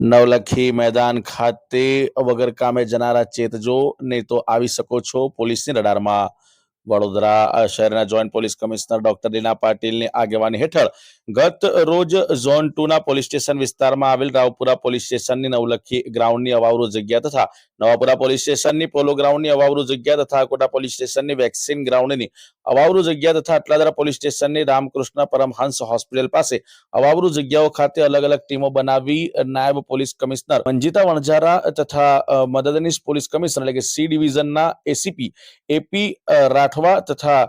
નવલખી મેદાન ખાતે વગર કામે જનારા ચેતજો ને તો આવી શકો છો પોલીસની રડારમાં. વડોદરા શહેરના joint police commissioner doctor Leena પાટીલની આગેવાની હેઠળ ગત રોજ ઝોન ટુ ના પોલીસ સ્ટેશન વિસ્તારમાં આવેલ રાવપુરા પોલીસ સ્ટેશનની નવલખી ગ્રાઉન્ડની અવાવરૂ જગ્યા તથા નવાપુરા પોલીસ સ્ટેશનની પોલો ગ્રાઉન્ડની અવાવરૂ જગ્યા તથા કોટા પોલીસ સ્ટેશનની વેક્સિન ગ્રાઉન્ડની અવાવરૂ જગ્યા તથા અટલાદરા પોલીસ સ્ટેશનની રામકૃષ્ણ પરમહંસ હોસ્પિટલ પાસે અવાવરૂ જગ્યાઓ ખાતે અલગ અલગ ટીમો બનાવી નાયબ પોલીસ કમિશનર મંજીતા વણઝારા તથા મદદનીશ પોલીસ કમિશનર એટલે કે સી ડિવિઝનના એસીપી એપી રાઠવા તથા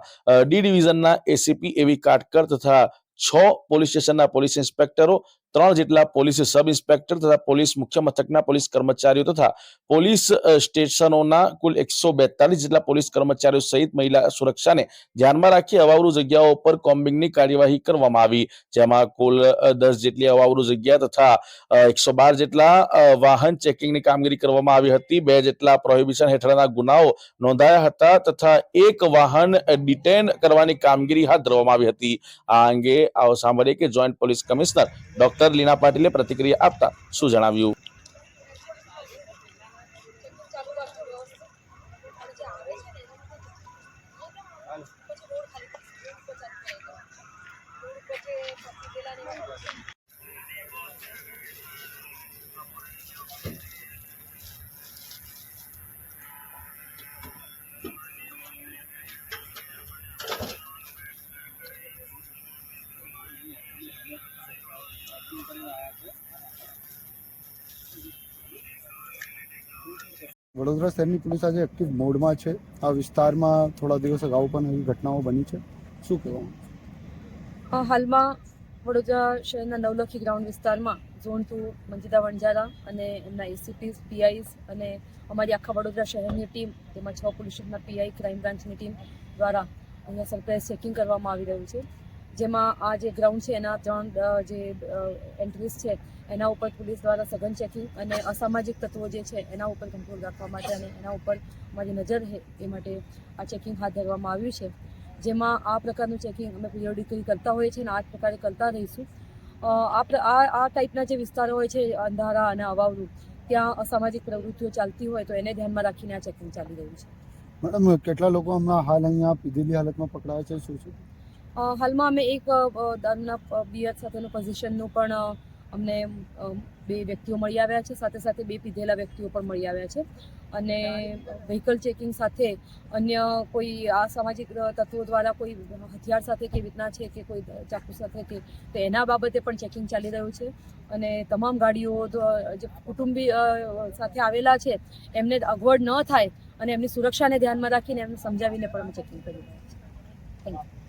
ડી ડિવિઝનના એસીપી એવી કાટકર તથા છ પોલીસ સ્ટેશનના પોલીસ ઇન્સ્પેક્ટરો ત્રણ જેટલા પોલીસ સબ ઇન્સ્પેક્ટર તથા પોલીસ મુખ્ય મથકના પોલીસ કર્મચારીઓ તથા પોલીસ સ્ટેશનોના કુલ એકસો બેતાલીસ જેટલા પોલીસ કર્મચારીઓ સહિત મહિલા સુરક્ષાને ધ્યાનમાં રાખી અવાવરૂ જગ્યાઓ પર કોમ્બિંગની કાર્યવાહી કરવામાં આવી, જેમાં કુલ દસ જેટલી અવાવરૂ જગ્યા તથા એકસો બાર જેટલા વાહન ચેકિંગની કામગીરી કરવામાં આવી હતી, બે જેટલા પ્રોહિબિશન હેઠળના ગુનાઓ નોંધાયા હતા તથા એક વાહન ડિટેન કરવાની કામગીરી હાથ ધરવામાં આવી હતી. આ અંગે આવો સાંભળીએ કે joint police commissioner doctor લીના પાટીલે પ્રતિક્રિયા આપતા શું જણાવ્યું વડોદરા શહેરની પોલીસ આજે એક્ટિવ મોડમાં છે. આ વિસ્તારમાં થોડા દિવસ અગાઉ પણ એવી ઘટનાઓ બની છે. શું કહેવાનું હાલમાં વડોદરા શહેરના નવલખી ગ્રાઉન્ડ વિસ્તારમાં ઝોન ટુ મંજીતા વણજારા અને એમના એસીપીસ પીઆઈસ અને અમારી આખા વડોદરા શહેરની ટીમ, તેમાં છ પોલીસ પીઆઈ ક્રાઇમ બ્રાન્ચની ટીમ દ્વારા અહીંયા સરપ્રાઇઝ ચેકિંગ કરવામાં આવી રહ્યું છે. જેમાં આ જે ગ્રાઉન્ડ છે, એના ત્રણ જે એન્ટ્રીઝ છે, એના ઉપર પોલીસ દ્વારા સઘન ચેકિંગ અને અસામાજિક તત્વો જે છે, એના ઉપર કંટ્રોલ રાખવા માટે અને એના ઉપર અમારી નજર રહે એ માટે આ ચેકિંગ હાથ ધરવામાં આવ્યું છે. જેમાં આ પ્રકારનું ચેકિંગ અમે પિરિયોડિકલી કરતા હોઈએ છીએ અને આ જ પ્રકારે કરતા રહીશું. આ આ ટાઈપના જે વિસ્તારો હોય છે, અંધારા અને અવાવરૂ, ત્યાં અસામાજિક પ્રવૃત્તિઓ ચાલતી હોય તો એને ધ્યાનમાં રાખીને આ ચેકિંગ ચાલી રહ્યું છે. મેડમ, કેટલા લોકો હમણાં હાલ અહીંયા પીધેલી હાલતમાં પકડાયા છે, શું શું હાલમાં અમે એક દાનના બિયર સાથેનું પોઝિશનનું પણ અમને બે વ્યક્તિઓ મળી આવ્યા છે. સાથે સાથે બે પીધેલા વ્યક્તિઓ પણ મળી આવ્યા છે. અને વ્હીકલ ચેકિંગ સાથે અન્ય કોઈ, આ સામાજિક તત્વો દ્વારા કોઈ હથિયાર સાથે કેવી રીતના છે કે કોઈ ચાકુ સાથે કે, તો એના બાબતે પણ ચેકિંગ ચાલી રહ્યું છે. અને તમામ ગાડીઓ જે કુટુંબી સાથે આવેલા છે, એમને અગવડ ન થાય અને એમની સુરક્ષાને ધ્યાનમાં રાખીને એમને સમજાવીને પણ અમે ચેકિંગ કરી રહ્યા છીએ. Thank you